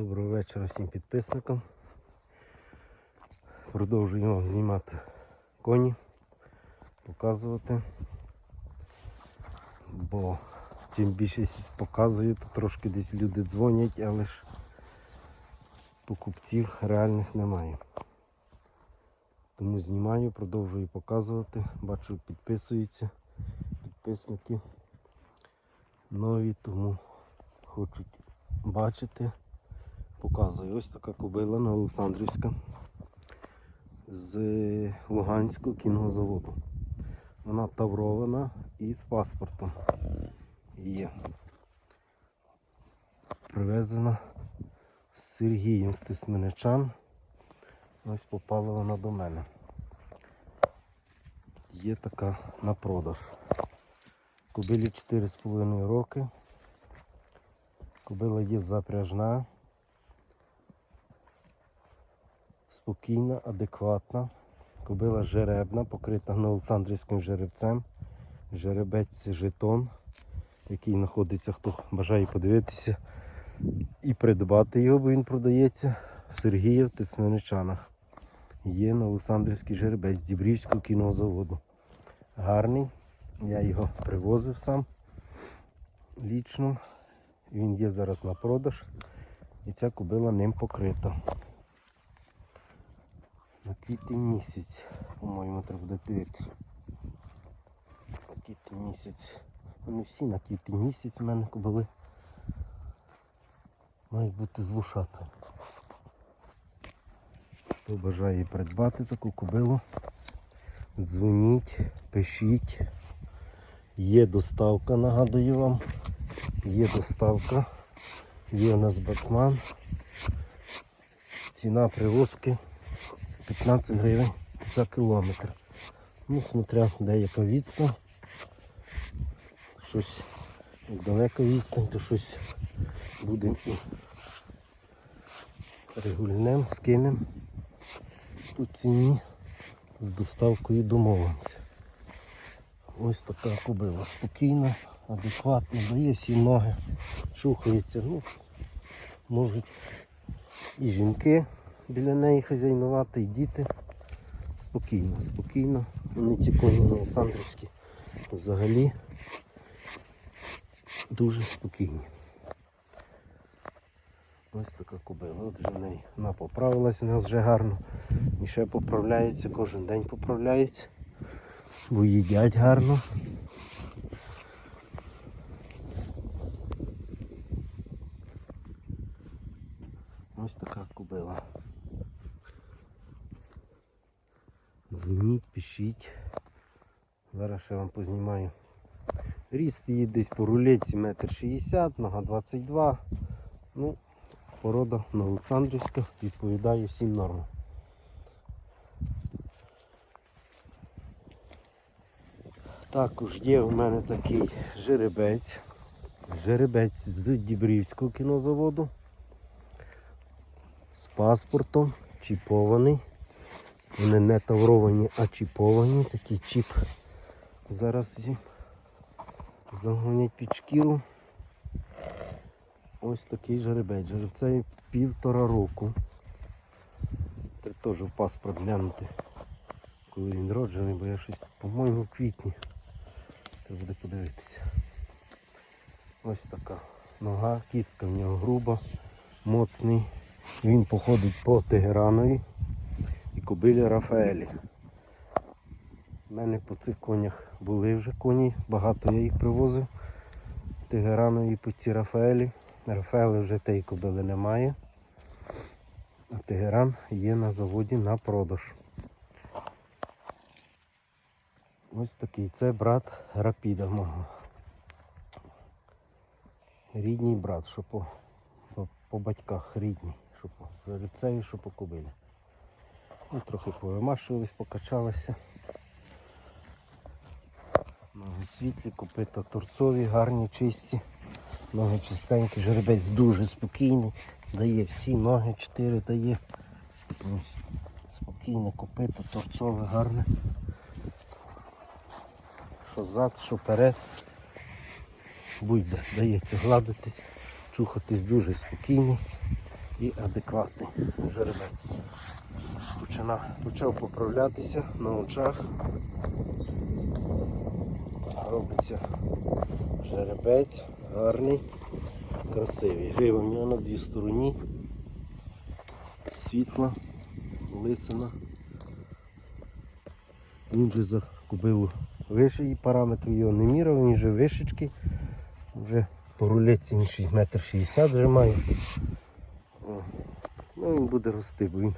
Доброго вечора всім підписникам. Продовжую вам знімати коні, показувати. Бо чим більше с- показую, то трошки десь люди дзвонять, але ж покупців реальних немає. Тому знімаю, продовжую показувати. Бачу, підписуються підписники нові, тому хочуть бачити. Показую. Ось така кобила на Олександрівська з Луганського кінозаводу. Вона таврована і з паспортом є. Привезена з Сергієм з Тисменичан. Ось попала вона до мене. Є така на продаж. Кобилі 4,5 роки. Кобила є запряжна. Спокійна, адекватна. Кобила жеребна, покрита Олександрівським жеребцем. Жеребець жетон, який знаходиться, хто бажає подивитися і придбати його, бо він продається в Сергія в Тисменичанах. Є на Олександрівський жеребець Дібрівського кінозаводу. Гарний. Я його привозив сам лічно. Він є зараз на продаж. І ця кобила ним покрита. На квітень місяць, по-моєму, треба буде дивитися. На квітень місяць. Вони всі на квітень місяць в мене були. Мають бути з вушата. Хто бажає придбати таку кобилу, дзвоніть, пишіть. Є доставка, нагадую вам. Є доставка. Є у нас батман. Ціна привозки 15 гривень за кілометр. Ну, смотря де яка відстань. Щось як далека відстань, то щось будемо регульнем, скинемо по ціні з доставкою домовимося. Ось така кобила спокійна, адекватна, дає всі ноги, шухається. Ну, можуть і жінки біля неї хазяйнувати, і діти. Спокійно, спокійно. Вони ці коні Олександрівські взагалі дуже спокійні. Ось така кобила. От вже в неї вона поправилась у нас вже гарно. І ще поправляється, кожен день поправляється. Бо їдять гарно. Ось така кобила. Дзвоніть, пишіть. Зараз ще вам познімаю. Ріст її десь по рулеці метр шістдесят, нога 22. Ну, порода на Олександрівська відповідає всім нормам. Також є у мене такий жеребець. Жеребець з Дібрівського кінозаводу. З паспортом, чіпований. Вони не тавровані, а чіповані. Такий чіп. Зараз їм загонять під шкіру. Ось такий жеребець. Жеребцеві півтора року. Треба теж в паспорт глянути, коли він роджений, бо я щось, по-моєму, в квітні. Треба буде подивитися. Ось така нога, кістка в нього груба, моцний. Він походить по Тегеранові кобилі Рафаелі. У мене по цих конях були вже коні, багато я їх привозив. Тегеранові по ці Рафаелі. Рафаели вже тієї кобили немає. А Тегеран є на заводі на продаж. Ось такий. Це брат Рапіда мого. Рідній брат, що по, по, по батьках рідній, що по жеребцеві, що по кобилі. Ну, трохи повимашувались, покачалися. Ноги світлі, копита торцові, гарні, чисті. Ноги чистенькі, жеребець дуже спокійний, дає всі ноги, чотири дає. Ось, Спокійне копито, торцове, гарне. Що зад, що перед. Будь-де дається гладитись, чухатись дуже спокійний. І адекватний жеребець. Почина, почав поправлятися на очах. Робиться жеребець, гарний, красивий. Грива в нього на дві стороні. Світла, лисина. Він вже за кобилу вище і його не міряв, він вже вишечки. Вже по рулеці він ще метр шістдесят вже має. Ну він буде рости, бо він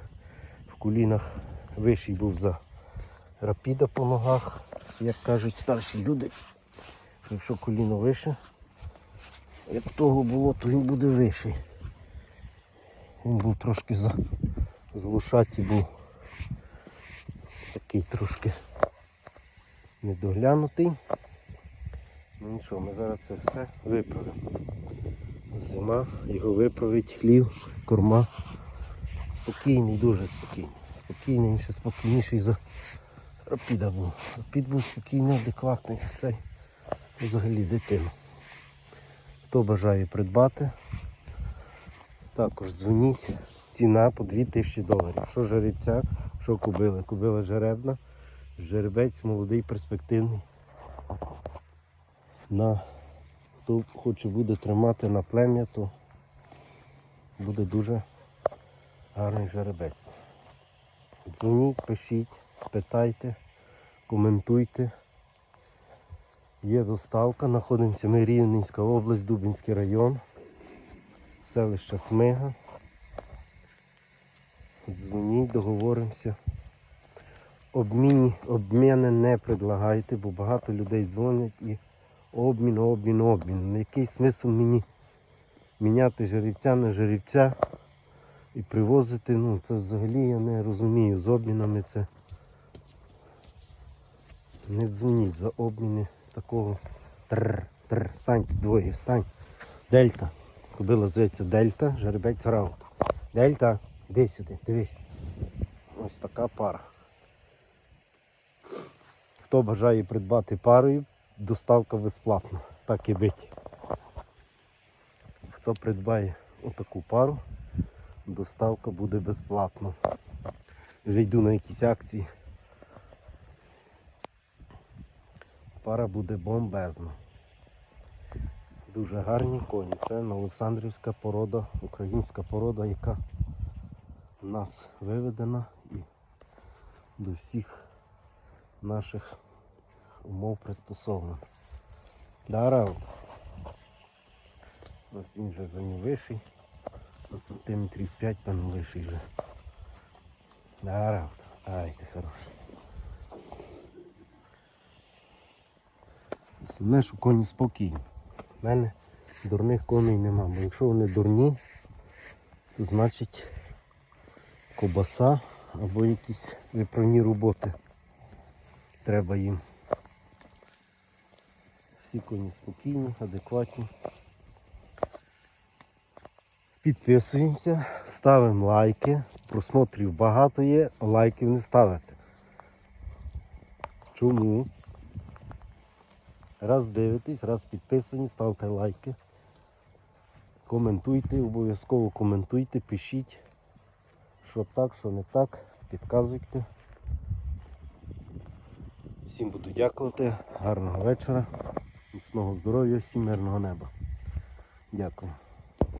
в колінах вищий був за рапіда по ногах, як кажуть старші люди. що Якщо коліно вище, як того було, то він буде вищий. Він був трошки за з лошаті був такий трошки недоглянутий. Ну нічого, ми зараз це все виправимо. Зима, його виправить хлів, корма. Спокійний, дуже спокійний. Спокійний, ще спокійніший за Рапіда був. Рапід був спокійний, адекватний. Цей взагалі дитина. Хто бажає придбати, також дзвоніть. Ціна по 2000 доларів. Що жеребця, що кубили. Кубила жеребна, жеребець молодий, перспективний. На хто хоче буде тримати на плем'я, то буде дуже гарний жеребець. Дзвоніть, пишіть, питайте, коментуйте. Є доставка, знаходимося ми Рівненська область, Дубінський район, селище Смига. Дзвоніть, договоримося. Обміні, обміни не предлагайте, бо багато людей дзвонять і обмін, обмін, обмін. Який смисл мені міняти жеребця на жеребця і привозити, ну це взагалі я не розумію. З обмінами це не дзвоніть за обміни такого тр, тр. Станьте двоє, встань. Дельта. Кобила зветься Дельта, жеребець Раут. Дельта, іди сюди, дивись. Ось така пара. Хто бажає придбати парою, доставка безплатна. Так і бить. Хто придбає отаку пару, доставка буде безплатна. Вже йду на якісь акції. Пара буде бомбезна. Дуже гарні коні. Це Олександрівська порода, українська порода, яка в нас виведена і до всіх наших умов пристосована. Дараут. Ось він вже за ним вищий. На сантиметрів 5 певно вищий вже. Дараут. Ай, ти хороший. Основне, що коні спокійні. У мене дурних коней нема, бо якщо вони дурні, то значить кобаса або якісь виправні роботи треба їм. Всі коні спокійні, адекватні. Підписуємося, ставимо лайки. Просмотрів багато є, лайків не ставите. Чому? Раз дивитесь, раз підписані, ставте лайки. Коментуйте, обов'язково коментуйте, пишіть, що так, що не так, підказуйте. Всім буду дякувати, гарного вечора, міцного здоров'я, всім мирного неба. Дякую.